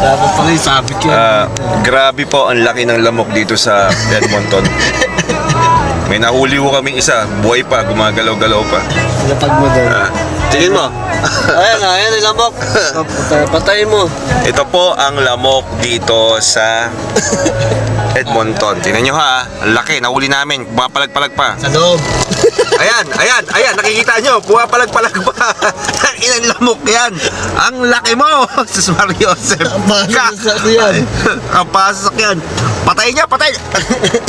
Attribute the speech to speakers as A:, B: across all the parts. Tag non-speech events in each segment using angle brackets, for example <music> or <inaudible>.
A: Dapat pala yung sabit yun.
B: Ah, grabe po ang laki ng lamok dito sa Edmonton. <laughs> May nahuli ko kaming isa, buhay pa, gumagalaw-galaw pa.
A: Lapag mo doon.
B: Ah, tingin mo, <laughs>
A: ayan, ayan, yung lamok. Patay, patayin mo.
B: ito po ang lamok dito sa Edmonton. Tingnan nyo ha, ang laki, nahuli namin, pumapalag-palag pa.
A: Sa loob. <laughs>
B: Ayan, ayan, ayan, nakikita nyo, pumapalag-palag pa. <laughs> Inang lamok yan. Ang laki mo, Sus Mario Joseph.
A: Ang pasok
B: Ka-
A: sa sakyan.
B: Ang pasok yan. Patay niya, patay.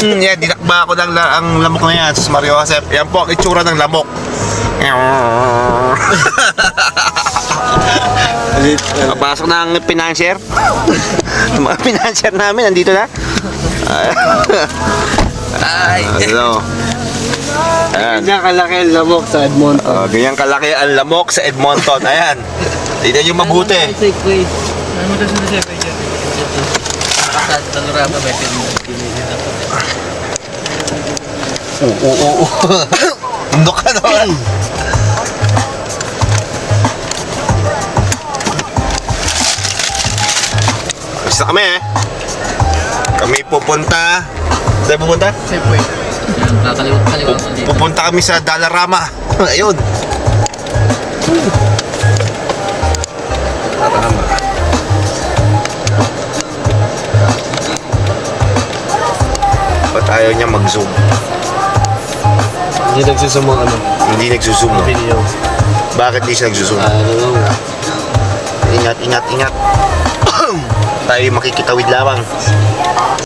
B: Mm, yan, dinakba ako ng la- ang lamok na yan, Sus Mario Joseph. Yan po ang itsura ng lamok. Papasok na ang financier. Yung mga financier namin, nandito na. Ay. Hello. Ayan.
A: Ganyan kalaki ang lamok sa Edmonton.
B: Oh, ganyan kalaki ang lamok sa Edmonton. Ayan. Tignan nyo mabuti.
C: Ano.
B: Oo, oo, oo. Undok ka naman. Basta kami eh. Kami pupunta. Saan pupunta?
A: Yan, kakaliwat kaliwat mo dito.
B: Pupunta kami sa Dalarama. <laughs> Ayun. Dalarama. Ba't ayaw niya mag-zoom?
A: Hindi nagsusumong ano.
B: Hindi nagsuzoom. no?
A: Video.
B: Bakit di siya nagsuzoom?
A: Ah, ano lang.
B: Ingat, ingat, ingat. <coughs> Tayo makikitawid lamang.